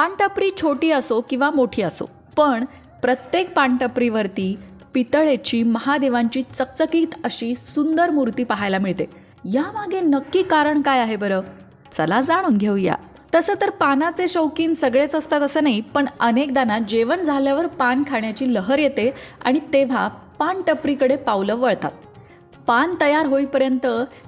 पानटपरी छोटी असो किंवा मोठी असो पण प्रत्येक पानटपरीवरती पितळेची महादेवांची चकचकीत अशी सुंदर मूर्ती पाहायला मिळते. यामागे नक्की कारण काय आहे बरं? चला जाणून घेऊया. तसं तर पानाचे शौकीन सगळेच असतात असं नाही पण अनेकदा ना जेवण झाल्यावर पान खाण्याची लहर येते आणि तेव्हा पान टपरीकडे पावलं वळतात. पान तयार होईपर्यंत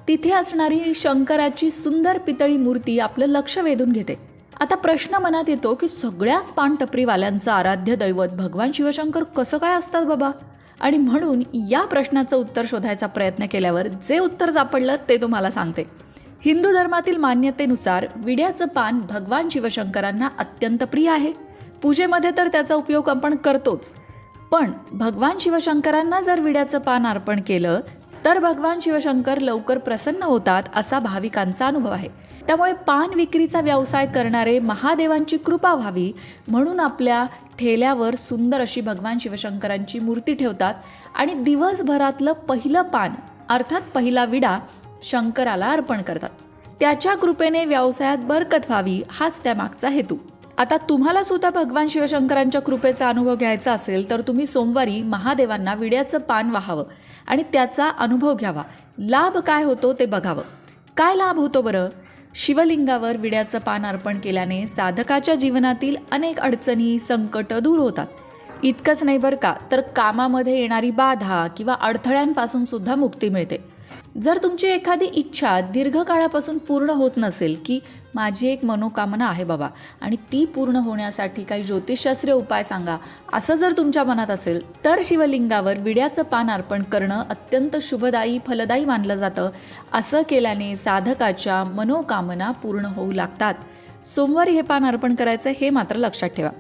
तिथे असणारी शंकराची सुंदर पितळी मूर्ती आपलं लक्ष वेधून घेते. आता प्रश्न मनात येतो की सगळ्याच पानटपरीवाल्यांचं आराध्य दैवत भगवान शिवशंकर कसं काय असतात बाबा? आणि म्हणून या प्रश्नाचं उत्तर शोधायचा प्रयत्न केल्यावर जे उत्तर सापडलं ते तुम्हाला सांगते. हिंदू धर्मातील मान्यतेनुसार विड्याचं पान भगवान शिवशंकरांना अत्यंत प्रिय आहे. पूजेमध्ये तर त्याचा उपयोग आपण करतोच. पण भगवान शिवशंकरांना जर विड्याचं पान अर्पण केलं तर भगवान शिवशंकर लवकर प्रसन्न होतात असा भाविकांचा अनुभव आहे. त्यामुळे पान विक्रीचा व्यवसाय करणारे महादेवांची कृपा व्हावी म्हणून आपल्या ठेल्यावर सुंदर अशी भगवान शिवशंकरांची मूर्ती ठेवतात आणि दिवसभरातलं पहिलं पान अर्थात पहिला विडा शंकराला अर्पण करतात. त्याच्या कृपेने व्यवसायात बरकत व्हावी हाच त्यामागचा हेतू. आता तुम्हाला सुद्धा भगवान शिवशंकरांच्या कृपेचा अनुभव घ्यायचा असेल तर तुम्ही सोमवारी महादेवांना विड्याचं पान वाहावं आणि त्याचा अनुभव घ्यावा. लाभ काय होतो ते बघावं. काय लाभ होतो बरं? शिवलिंगावर विड्याचं पान अर्पण केल्याने साधकाच्या जीवनातील अनेक अडचणी संकट दूर होतात. इतकंच नाही बरं का तर कामामध्ये येणारी बाधा किंवा अडथळ्यांपासून सुद्धा मुक्ती मिळते. जर तुमची एखादी इच्छा दीर्घकाळापासून पूर्ण होत नसेल की माझी एक मनोकामना आहे बाबा आणि ती पूर्ण होण्यासाठी काही ज्योतिषशास्त्रीय उपाय सांगा असं जर तुमच्या मनात असेल तर शिवलिंगावर विड्याचं पान अर्पण करणं अत्यंत शुभदायी फलदायी मानलं जातं. असं केल्याने साधकाच्या मनोकामना पूर्ण होऊ लागतात. सोमवारी हे पान अर्पण करायचं हे मात्र लक्षात ठेवा.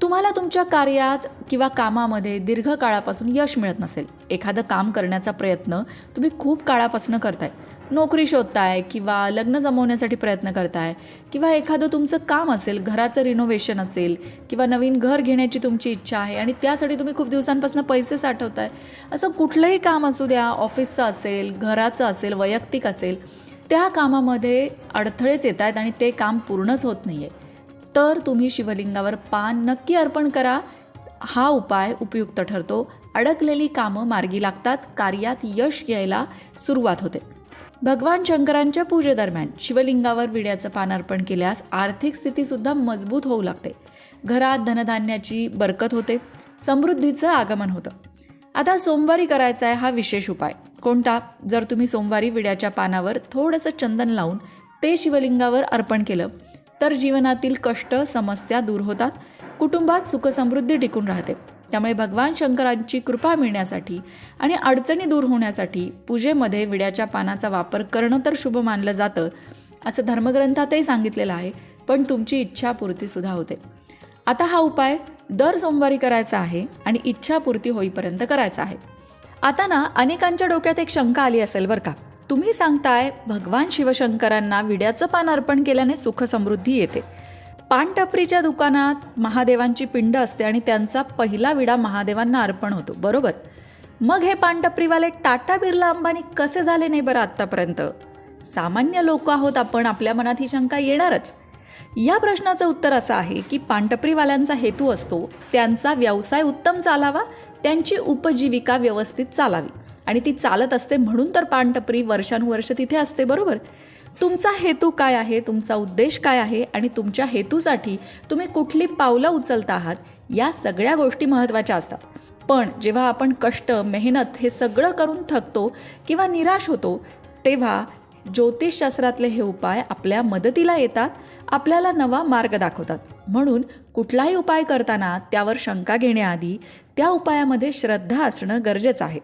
तुम्हाला तुमच्या कार्यात किंवा कामामध्ये दीर्घकाळापासून यश मिळत नसेल. एखादं काम करण्याचा प्रयत्न तुम्ही खूप काळापासून करताय. नोकरी शोधताय किंवा लग्न जमवण्यासाठी प्रयत्न करताय किंवा एखादं तुमचं काम असेल घराचं रिनोव्हेशन असेल किंवा नवीन घर घेण्याची तुमची इच्छा आहे आणि त्यासाठी तुम्ही खूप दिवसांपासून पैसे साठवताय. असं कुठलंही काम असू द्या ऑफिसचं असेल घराचं असेल वैयक्तिक असेल त्या कामामध्ये अडथळेच येत आहेत आणि ते काम पूर्णच होत नाही आहे तर तुम्ही शिवलिंगावर पान नक्की अर्पण करा. हा उपाय उपयुक्त ठरतो. अडकलेली कामं मार्गी लागतात. कार्यात यश यायला सुरुवात होते. भगवान शंकरांच्या पूजेदरम्यान शिवलिंगावर विड्याचं पान अर्पण केल्यास आर्थिक स्थितीसुद्धा मजबूत होऊ लागते. घरात धनधान्याची बरकत होते. समृद्धीचं आगमन होतं. आता सोमवारी करायचा आहे हा विशेष उपाय. कोणता? जर तुम्ही सोमवारी विड्याच्या पानावर थोडंसं चंदन लावून ते शिवलिंगावर अर्पण केलं तर जीवनातील कष्ट समस्या दूर होतात. कुटुंबात सुखसमृद्धी टिकून राहते. त्यामुळे भगवान शंकरांची कृपा मिळण्यासाठी आणि अडचणी दूर होण्यासाठी पूजेमध्ये विड्याच्या पानाचा वापर करणं तर शुभ मानलं जातं असं धर्मग्रंथातही सांगितलेलं आहे. पण तुमची इच्छापूर्तीसुद्धा होते. आता हा उपाय दर सोमवारी करायचा आहे आणि इच्छापूर्ती होईपर्यंत करायचा आहे. आता ना अनेकांच्या डोक्यात एक शंका आली असेल बरं का? तुम्ही सांगताय भगवान शिवशंकरांना विड्याचं पान अर्पण केल्याने सुख समृद्धी येते. पानटपरीच्या दुकानात महादेवांची पिंड असते आणि त्यांचा पहिला विडा महादेवांना अर्पण होतो बरोबर? मग हे पानटपरीवाले टाटा बिर्ला अंबानी कसे झाले नाही बरं आत्तापर्यंत? सामान्य लोक आहोत आपण आपल्या मनात ही शंका येणारच. या प्रश्नाचं उत्तर असं आहे की पानटपरीवाल्यांचा हेतू असतो त्यांचा व्यवसाय उत्तम चालावा त्यांची उपजीविका व्यवस्थित चालावी. आणि ती चालत असते म्हणून तर पानटपरी वर्षानुवर्ष तिथे असते बरोबर? तुमचा हेतू काय आहे? तुमचा उद्देश काय आहे? आणि तुमच्या हेतूसाठी तुम्ही कुठली पावलं उचलता आहात? या सगळ्या गोष्टी महत्त्वाच्या असतात. पण जेव्हा आपण कष्ट मेहनत हे सगळं करून थकतो किंवा निराश होतो तेव्हा ज्योतिषशास्त्रातले हे उपाय आपल्या मदतीला येतात आपल्याला नवा मार्ग दाखवतात. म्हणून कुठलाही उपाय करताना त्यावर शंका घेण्याआधी त्या उपायामध्ये श्रद्धा असणं गरजेचं आहे.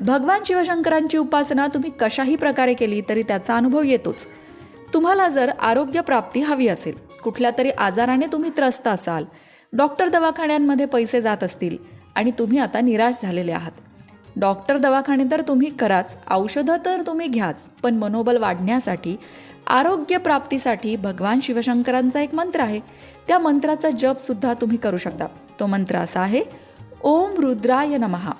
भगवान शिवशंकरांची उपासना तुम्ही कशाही प्रकारे केली तरी त्याचा अनुभव येतोच. तुम्हाला जर आरोग्य प्राप्ती हवी असेल कुठल्या तरी आजाराने तुम्ही त्रस्त असाल डॉक्टर दवाखान्यांमध्ये पैसे जात असतील आणि तुम्ही आता निराश झालेले आहात डॉक्टर दवाखाने तर तुम्ही कराच औषधं तर तुम्ही घ्याच पण मनोबल वाढण्यासाठी आरोग्य प्राप्तीसाठी भगवान शिवशंकरांचा एक मंत्र आहे. त्या मंत्राचा जपसुद्धा तुम्ही करू शकता. तो मंत्र असा आहे ओम रुद्राय नमहा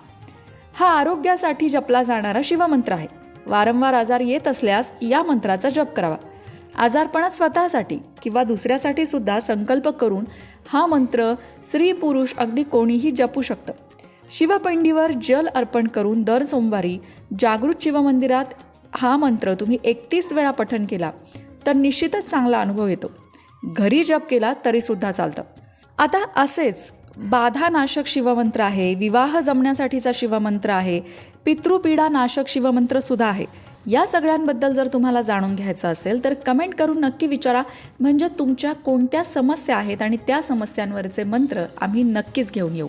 हा आरोग्यासाठी जपला जाणारा शिवमंत्र आहे. वारंवार आजार येत असल्यास या मंत्राचा जप करावा. आजारपणात स्वतःसाठी किंवा दुसऱ्यासाठी सुद्धा संकल्प करून हा मंत्र स्त्री पुरुष अगदी कोणीही जपू शकतं. शिवपिंडीवर जल अर्पण करून दर सोमवारी जागृत शिवमंदिरात हा मंत्र तुम्ही एकतीस वेळा पठण केला तर निश्चितच चांगला अनुभव येतो. घरी जप केला तरीसुद्धा चालतं. आता असेच बाधानाशक शिवमंत्र आहे विवाह जमण्यासाठीचा शिवमंत्र आहे पितृपीडा नाशक शिवमंत्र सुद्धा आहे. या सगळ्यांबद्दल जर तुम्हाला जाणून घ्यायचं असेल तर कमेंट करून नक्की विचारा. म्हणजे तुमच्या कोणत्या समस्या आहेत आणि त्या समस्यांवरचे मंत्र आम्ही नक्कीच घेऊन येऊ.